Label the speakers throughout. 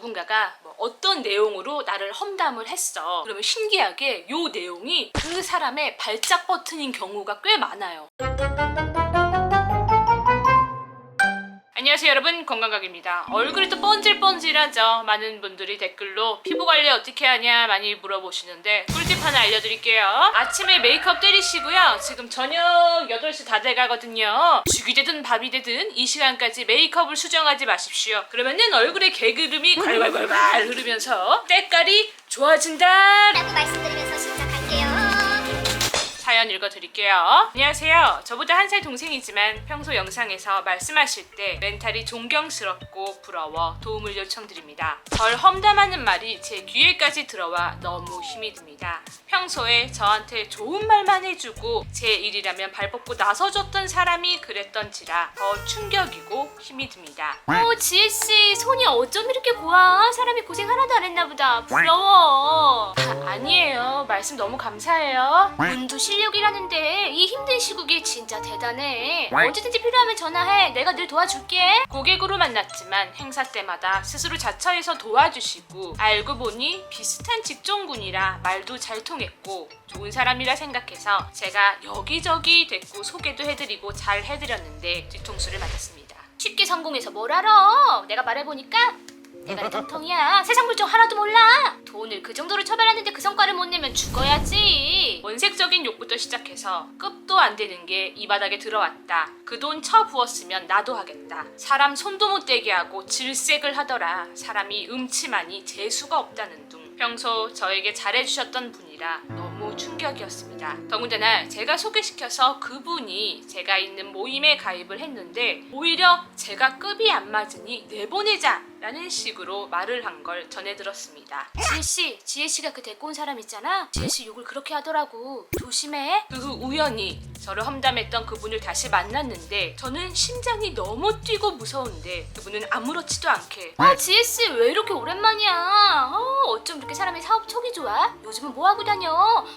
Speaker 1: 누군가가 뭐 어떤 내용으로 나를 험담을 했어. 그러면 신기하게 요 내용이 그 사람의 발작 버튼인 경우가 꽤 많아요. 안녕하세요 여러분. 건강각입니다. 얼굴이 또 번질번질하죠. 많은 분들이 댓글로 피부 관리 어떻게 하냐 많이 물어보시는데 꿀팁 하나 알려드릴게요. 아침에 메이크업 때리시고요. 지금 저녁 8시 다 돼가거든요. 죽이 되든 밥이 되든 이 시간까지 메이크업을 수정하지 마십시오. 그러면은 얼굴에 개그름이 괄괄괄괄 흐르면서 때깔이 좋아진다.
Speaker 2: 라고 말씀드리면서.
Speaker 1: 사연 읽어드릴게요. 안녕하세요. 저보다 한 살 동생이지만 평소 영상에서 말씀하실 때 멘탈이 존경스럽고 부러워 도움을 요청드립니다. 절 험담하는 말이 제 귀에까지 들어와 너무 힘이 듭니다. 평소에 저한테 좋은 말만 해주고 제 일이라면 발벗고 나서줬던 사람이 그랬던지라 더 충격이고 힘이 듭니다.
Speaker 3: 어, 지혜씨, 손이 어쩜 이렇게 고와? 사람이 고생 하나도 안 했나 보다. 부러워.
Speaker 1: 아, 아니에요. 말씀 너무 감사해요.
Speaker 3: 운도 실력 이라는데 이 힘든 시국에 진짜 대단해. 언제든지 필요하면 전화해. 내가 늘 도와줄게.
Speaker 1: 고객으로 만났지만 행사 때마다 스스로 자처해서 도와주시고 알고 보니 비슷한 직종군이라 말도 잘 통했고 좋은 사람이라 생각해서 제가 여기저기 됐고 소개도 해드리고 잘 해드렸는데 뒤통수를 맞았습니다.
Speaker 3: 쉽게 성공해서 뭘 알아? 내가 말해보니까 내 텅텅이야. 세상 물정 하나도 몰라. 돈을 그 정도로 처벌했는데 그 성과를 못 내면 죽어야지.
Speaker 1: 원색적인 욕부터 시작해서 끝도 안 되는 게 이 바닥에 들어왔다. 그돈 쳐부었으면 나도 하겠다. 사람 손도 못 대게 하고 질색을 하더라. 사람이 음침하니 재수가 없다는 둥. 평소 저에게 잘해주셨던 분이라 너무 충격이었습니다. 더군다나 제가 소개시켜서 그분이 제가 있는 모임에 가입을 했는데 오히려 제가 급이 안 맞으니 내보내자 라는 식으로 말을 한 걸 전해 들었습니다.
Speaker 3: 지혜씨, 지혜씨가 그 데리고 온 사람 있잖아. 지혜씨 욕을 그렇게 하더라고. 조심해.
Speaker 1: 그 후 우연히 저를 험담했던 그분을 다시 만났는데 저는 심장이 너무 뛰고 무서운데 그분은 아무렇지도 않게
Speaker 3: 아, 지혜씨, 왜 이렇게 오랜만이야? 어, 어쩜 이렇게 사람이 사업 촉이 좋아? 요즘은 뭐 하고 다녀?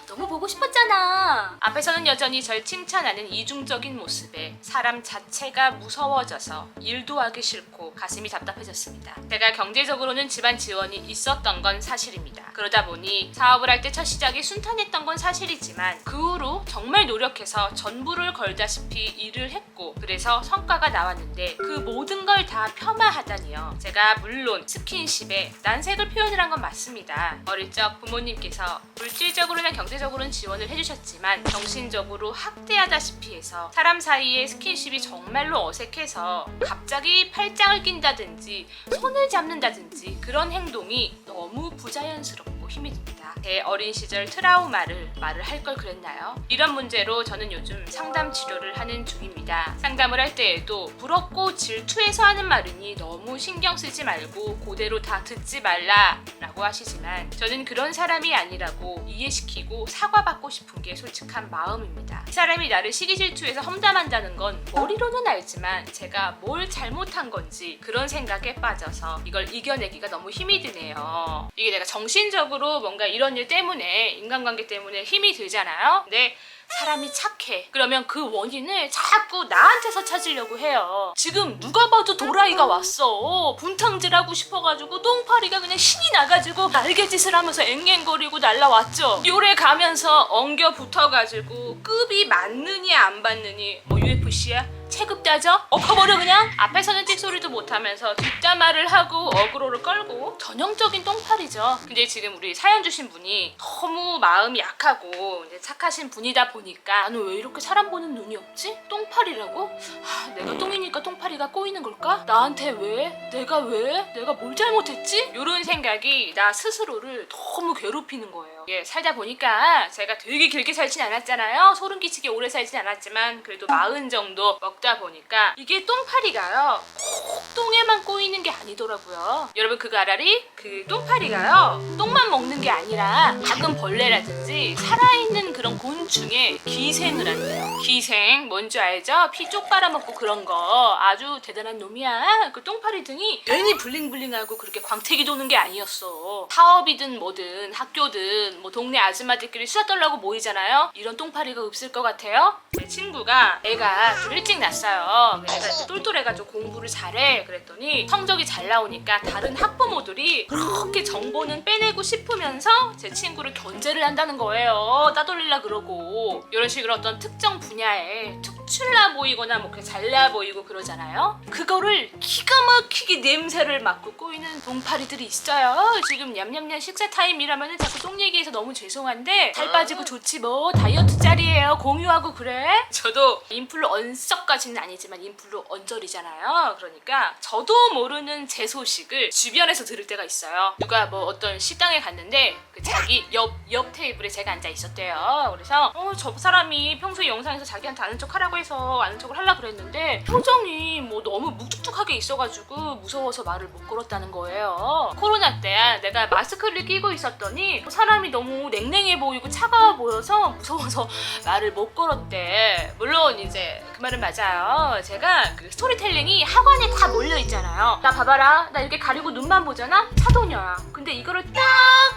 Speaker 3: 너무 보고 싶었잖아.
Speaker 1: 앞에서는 여전히 절 칭찬하는 이중적인 모습에 사람 자체가 무서워져서 일도 하기 싫고 가슴이 답답해졌습니다. 제가 경제적으로는 집안 지원이 있었던 건 사실입니다. 그러다 보니 사업을 할 때 첫 시작이 순탄했던 건 사실이지만 그 후로 정말 노력해서 전부를 걸다시피 일을 했고 그래서 성과가 나왔는데 그 모든 걸 다 폄하하다니요. 제가 물론 스킨십에 난색을 표현을 한 건 맞습니다. 어릴 적 부모님께서 물질적으로나 경제 적으로는 지원을 해주셨지만 정신적으로 학대하다시피 해서 사람 사이에 스킨십이 정말로 어색해서 갑자기 팔짱을 낀다든지 손을 잡는다든지 그런 행동이 너무 부자연스럽고 힘이 듭니다. 제 어린 시절 트라우마를 말을 할 걸 그랬나요? 이런 문제로 저는 요즘 상담 치료를 하는 중입니다. 상담을 할 때에도 부럽고 질투해서 하는 말이니 너무 신경 쓰지 말고 그대로 다 듣지 말라 라고 하시지만 저는 그런 사람이 아니라고 이해시키고 사과받고 싶은 게 솔직한 마음입니다. 이 사람이 나를 시기 질투해서 험담한다는 건 머리로는 알지만 제가 뭘 잘못한 건지 그런 생각에 빠져서 이걸 이겨내기가 너무 힘이 드네요. 이게 내가 정신적으로 뭔가 이런 일 때문에 인간관계 때문에 힘이 들잖아요. 근데 사람이 착해. 그러면 그 원인을 자꾸 나한테서 찾으려고 해요. 지금 누가 봐도 도라이가 왔어. 분탕질 하고 싶어가지고 똥파리가 그냥 신이 나가지고 날개짓을 하면서 앵앵거리고 날라왔죠. 요래 가면서 엉겨 붙어가지고 급이 맞느니 안 받느니 뭐 UFC야? 체급 따져? 엎어버려 그냥? 앞에서는 찍소리도 못하면서 뒷담화를 하고 어그로를 끌고 전형적인 똥파리죠. 근데 지금 우리 사연 주신 분이 너무 마음이 약하고 이제 착하신 분이다 보니까 나는 왜 이렇게 사람 보는 눈이 없지? 똥파리라고? 하, 내가 똥이니까 똥파리가 꼬이는 걸까? 나한테 왜? 내가 왜? 내가 뭘 잘못했지? 이런 생각이 나 스스로를 너무 괴롭히는 거예요. 예, 살다 보니까 제가 되게 길게 살진 않았잖아요. 소름 끼치게 오래 살진 않았지만 그래도 마흔 정도 먹다 보니까 이게 똥파리가요. 꼭 똥에만 꼬이는 게 아니더라고요. 여러분 그거 알아리? 그 똥파리가요. 똥만 먹는 게 아니라 작은 벌레라든지 살아있는 그런 곤충에 기생을 한대요. 기생 뭔지 알죠? 피 쪽 빨아먹고 그런 거 아주 대단한 놈이야. 그 똥파리 등이 괜히 블링블링하고 그렇게 광택이 도는 게 아니었어. 사업이든 뭐든 학교든 뭐 동네 아줌마들끼리 수다 떨라고 모이잖아요. 이런 똥파리가 없을 것 같아요. 제 친구가 애가 좀 일찍 났어요. 이제 똘똘해가지고 공부를 잘해. 그랬더니 성적이 잘 나오니까 다른 학부모들이 그렇게 정보는 빼내고 싶으면서 제 친구를 견제를 한다는 거예요. 따돌리려 그러고 이런 식으로 어떤 특정 분야에 특출나 보이거나 뭐 잘나 보이고 그러잖아요. 그거를 기가 막히게 냄새를 맡고 꼬이는 동파리들이 있어요. 지금 냠냠냠 식사 타임이라면 자꾸 똥 얘기해서 너무 죄송한데 살 빠지고 좋지 뭐 다이어트 짤이에요. 공유하고 그래. 저도 인플루언서까지는 아니지만 인플루언 저리잖아요. 그러니까 저도 모르는 제 소식을 주변에서 들을 때가 있어요. 누가 뭐 어떤 식당에 갔는데 그 자기 옆, 옆 테이블에 제가 앉아 있었대요. 그래서 어, 저 사람이 평소에 영상에서 자기한테 아는 척 하라고 해서 아는 척을 하려고 그랬는데 표정이 뭐 너무 묵뚝뚝하게 있어가지고 무서워서 말을 못 걸었다는 거예요. 코로나 때야 내가 마스크를 끼고 있었더니 사람이 너무 냉랭해 보이고 차가워 보여서 무서워서 말을 못 걸었대. 물론 이제 그 말은 맞아요. 제가 그 스토리텔링이 학원에 다 몰려 있잖아요. 나 봐봐라. 나 이렇게 가리고 눈만 보잖아. 차도녀야. 근데 이거를 딱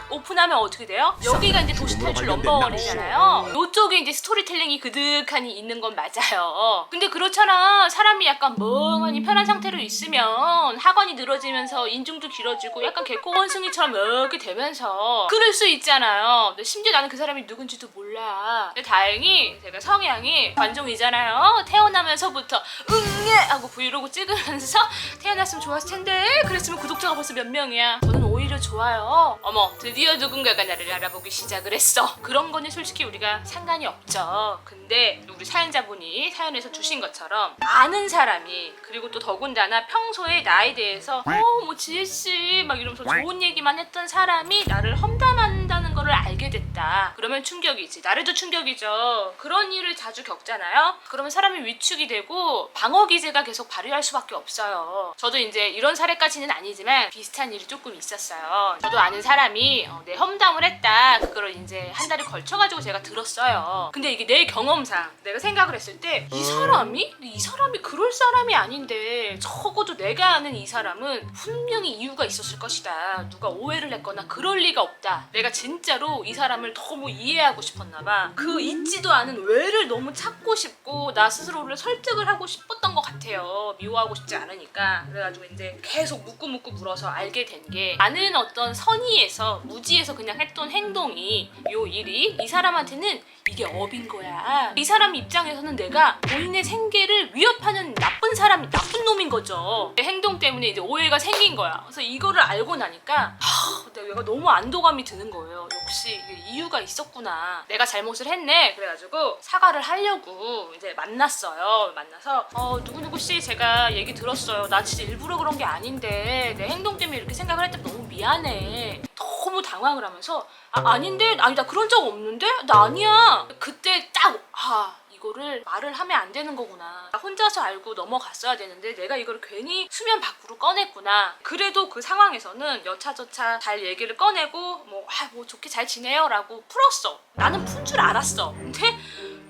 Speaker 1: 오픈하면 어떻게 돼요? 여기가 이제 도시 탈출 넘버원이잖아요. 이쪽에 이제 스토리텔링이 그득하니 있는 건 맞아요. 근데 그렇잖아. 사람이 약간 멍하니 편한 상태로 있으면 학원이 늘어지면서 인중도 길어지고 약간 개코 원숭이처럼 이렇게 되면서 그럴 수 있잖아요. 심지어 나는 그 사람이 누군지도 몰라. 근데 다행히 제가 성향이 관종이잖아요. 태어나면서부터 응애 하고 브이로그 찍으면서 태어났으면 좋았을 텐데 그랬으면 구독자가 벌써 몇 명이야. 저는 오히려 좋아요. 어머 드디어 누군가가 나를 알아보기 시작을 했어. 그런 거는 솔직히 우리가 상관이 없죠. 근데 우리 사연자분이 사연에서 주신 것처럼 아는 사람이 그리고 또 더군다나 평소에 나에 대해서 어뭐 지혜씨 막 이러면서 좋은 얘기만 했던 사람이 나를 험담한다는 거를 알게 됐다. 그러면 충격이지. 나래도 충격이죠. 그런 일을 자주 겪잖아요. 그러면 사람이 위축이 되고 방어 기제가 계속 발휘할 수밖에 없어요. 저도 이제 이런 사례까지는 아니지만 비슷한 일이 조금 있었어요. 저도 아는 사람이 어, 내 험담을 했다. 그거를 이제 한 달에 걸쳐가지고 제가 들었어요. 근데 이게 내 경험상 내가 생각을 했을 때 이 사람이 이 사람이 그럴 사람이 아닌데 적어도 내가 아는 이 사람은 분명히 이유가 있었을 것이다. 누가 오해를 했거나 그럴 리가 없다. 내가 진짜 로 이 사람을 너무 이해하고 싶었나 봐. 그 있지도 않은 왜를 너무 찾고 싶고 나 스스로를 설득을 하고 싶었던 것 같아요. 미워하고 싶지 않으니까. 그래가지고 이제 계속 묻고 묻고 물어서 알게 된게 나는 어떤 선의에서 무지에서 그냥 했던 행동이 요 일이 이 사람한테는 이게 업인 거야. 이 사람 입장에서는 내가 본인의 생계를 위협하는 나쁜 사람이 나쁜 놈인 거죠. 내 행동 때문에 이제 오해가 생긴 거야. 그래서 이거를 알고 나니까 하, 내가 너무 안도감이 드는 거예요. 역시 이유가 있었구나. 내가 잘못을 했네. 그래가지고 사과를 하려고 이제 만났어요. 만나서 어 누구누구 씨 제가 얘기 들었어요. 나 진짜 일부러 그런 게 아닌데 내 행동 때문에 이렇게 생각을 했다 너무 미안해. 너무 당황을 하면서 아, 아닌데 아니 나 그런 적 없는데 나 아니야. 그때 딱 아. 이거를 말을 하면 안 되는 거구나. 나 혼자서 알고 넘어갔어야 되는데 내가 이걸 괜히 수면 밖으로 꺼냈구나. 그래도 그 상황에서는 여차저차 잘 얘기를 꺼내고 뭐, 아, 뭐 좋게 잘 지내요라고 풀었어. 나는 푼 줄 알았어. 근데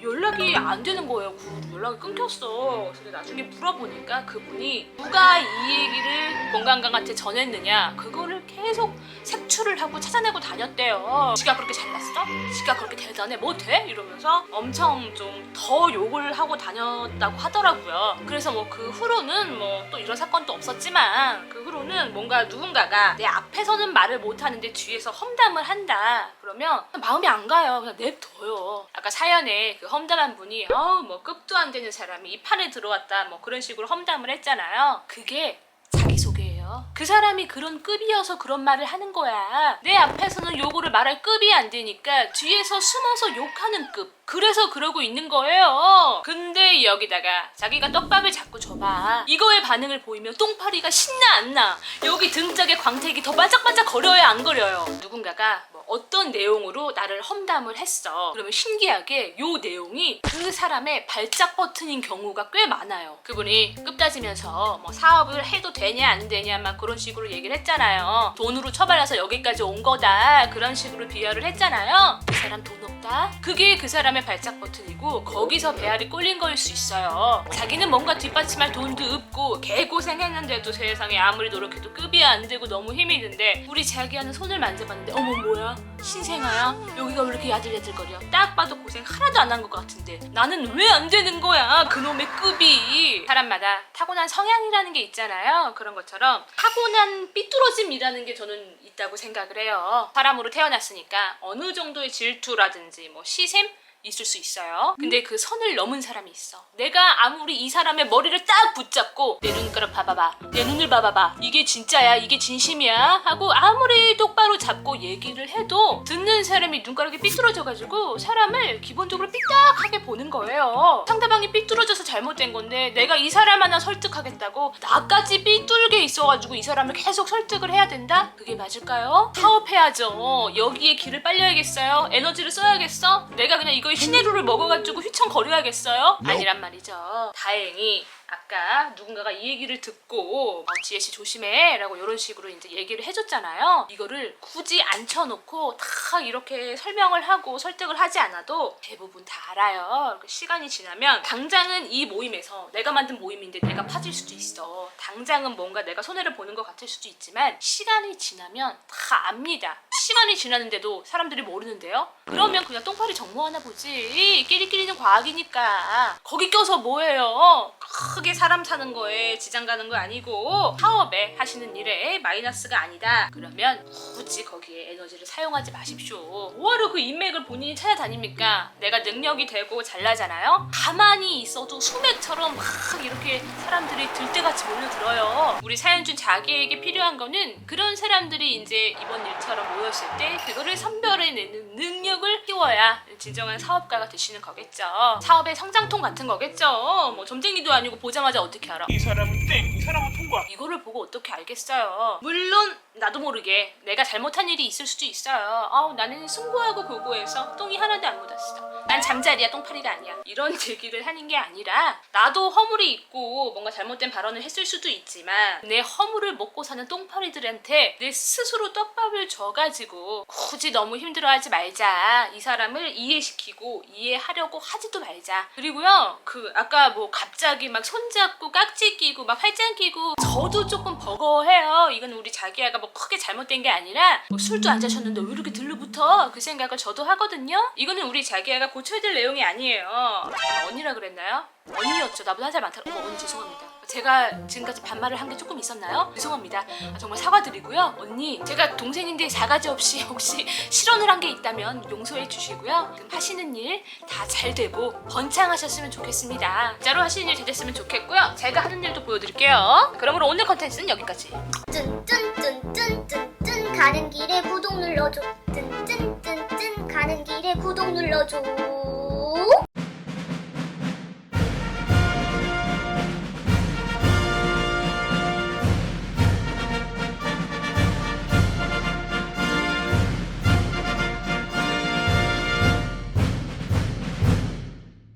Speaker 1: 연락이 안 되는 거예요. 그 연락이 끊겼어. 그래서 나중에 물어보니까 그분이 누가 이 얘기를 건강강한테 전했느냐 그거를 계속 색출을 하고 찾아내고 다녔대요. 지가 그렇게 잘났어? 지가 그렇게 대단해? 뭐 돼? 이러면서 엄청 좀 더 욕을 하고 다녔다고 하더라고요. 그래서 뭐 그 후로는 뭐 또 이런 사건도 없었지만 그 후로는 뭔가 누군가가 내 앞에서는 말을 못 하는데 뒤에서 험담을 한다. 그러면 마음이 안 가요. 그냥 냅둬요. 아까 사연에 그 험담한 분이 어우 뭐 급도 안 되는 사람이 이 판에 들어왔다 뭐 그런 식으로 험담을 했잖아요. 그게 자기소개예요. 그 사람이 그런 급이어서 그런 말을 하는 거야. 내 앞에서는 요거를 말할 급이 안 되니까 뒤에서 숨어서 욕하는 급. 그래서 그러고 있는 거예요. 근데 여기다가 자기가 떡밥을 자꾸 줘봐. 이거의 반응을 보이면 똥파리가 신나 안 나? 여기 등짝에 광택이 더 반짝반짝 거려요 안 거려요? 누군가가 뭐 어떤 내용으로 나를 험담을 했어. 그러면 신기하게 요 내용이 그 사람의 발작 버튼인 경우가 꽤 많아요. 그분이 끝 따지면서 뭐 사업을 해도 되냐 안 되냐 막 그런 식으로 얘기를 했잖아요. 돈으로 처발라서 여기까지 온 거다 그런 식으로 비하를 했잖아요. 그 사람 돈 없다? 그게 그 사람의 발작 버튼이고 거기서 배알이 꼴린 거일 수 있어요. 자기는 뭔가 뒷받침할 돈도 없고 개고생했는데도 세상에 아무리 노력해도 급이 안 되고 너무 힘이 든데 우리 자기야는 손을 만져봤는데 어머 뭐야 신생아야? 여기가 왜 이렇게 야들야들거려? 딱 봐도 고생 하나도 안 한 것 같은데. 나는 왜 안 되는 거야 그놈의 급이? 사람마다 타고난 성향이라는 게 있잖아요. 그런 것처럼 타고난 삐뚤어짐이라는 게 저는 있다고 생각을 해요. 사람으로 태어났으니까 어느 정도의 질투라든지 뭐 시샘 있을 수 있어요. 근데 그 선을 넘은 사람이 있어. 내가 아무리 이 사람의 머리를 딱 붙잡고 내 눈가를 봐봐봐. 내 눈을 봐봐봐. 이게 진짜야. 이게 진심이야. 하고 아무리 똑바로 잡고 얘기를 해도 듣는 사람이 눈가락이 삐뚤어져가지고 사람을 기본적으로 삐딱하게 보는 거예요. 상대방이 삐뚤어져서 잘못된 건데 내가 이 사람 하나 설득하겠다고 나까지 삐뚤게 있어가지고 이 사람을 계속 설득을 해야 된다? 그게 맞을까요? 사업해야죠. 여기에 길을 빨려야겠어요. 에너지를 써야겠어? 내가 그냥 이거 에 시내루를 먹어가지고 휘청거려야겠어요? 아니란 말이죠. 다행히 아까 누군가가 이 얘기를 듣고 어, 지혜 씨 조심해 라고 이런 식으로 이제 얘기를 해줬잖아요. 이거를 굳이 앉혀놓고 다 이렇게 설명을 하고 설득을 하지 않아도 대부분 다 알아요. 그 시간이 지나면 당장은 이 모임에서 내가 만든 모임인데 내가 파질 수도 있어. 당장은 뭔가 내가 손해를 보는 것 같을 수도 있지만 시간이 지나면 다 압니다. 시간이 지났는데도 사람들이 모르는데요? 그러면 그냥 똥파리 정모하나 보지. 끼리끼리는 과학이니까. 거기 껴서 뭐해요? 크게 사람 사는 거에 지장 가는 거 아니고 사업에 하시는 일에 마이너스가 아니다. 그러면 굳이 거기에 에너지를 사용하지 마십시오. 뭐하러 그 인맥을 본인이 찾아다닙니까? 내가 능력이 되고 잘나잖아요? 가만히 있어도 수맥처럼 막 이렇게 사람들이 들때같이 몰려들어요. 우리 사연준 자기에게 필요한 거는 그런 사람들이 이제 이번 일처럼 모였을 때 그거를 선별해내는 능력을 키워야 진정한 사업가가 되시는 거겠죠. 사업의 성장통 같은 거겠죠. 뭐 점쟁이도 아니고 보자마자 어떻게 알아?
Speaker 4: 이 사람은 땡, 이 사람은 통과.
Speaker 1: 이거를 보고 어떻게 알겠어요? 물론 나도 모르게 내가 잘못한 일이 있을 수도 있어요. 아우 나는 승부하고 고고해서 똥이 하나도 안 묻었어. 난 잠자리야 똥파리가 아니야. 이런 얘기를 하는 게 아니라 나도 허물이 있고 뭔가 잘못된 발언을 했을 수도 있지만 내 허물을 먹고 사는 똥파리들한테 내 스스로 떡밥을 줘가지고 굳이 너무 힘들어하지 말자. 이 사람을 이해시키고 이해하려고 하지도 말자. 그리고요 그 아까 뭐 갑자기 막 손 잡고 깍지 끼고 막 팔짱 끼고 저도 조금 버거워해요. 이건 우리 자기야가 뭐 크게 잘못된 게 아니라 뭐 술도 안 자셨는데 왜 이렇게 들러붙어? 그 생각을 저도 하거든요. 이거는 우리 자기야가 고쳐야 될 내용이 아니에요. 아, 언니라 그랬나요? 언니였죠. 나보다 한 살 많다. 어머 언니 죄송합니다. 제가 지금까지 반말을 한 게 조금 있었나요? 죄송합니다. 아, 정말 사과드리고요. 언니 제가 동생인데 사가지 없이 혹시 실언을 한 게 있다면 용서해 주시고요. 하시는 일 다 잘 되고 번창하셨으면 좋겠습니다. 진짜로 하시는 일 잘 됐으면 좋겠고요. 제가 하는 일도 보여드릴게요. 그러므로 오늘 컨텐츠는 여기까지.
Speaker 2: 뚠뚠뚠뚠뚠 가는 길에 구독 눌러줘 뚠뚠뚠뚠 가는 길에 구독 눌러줘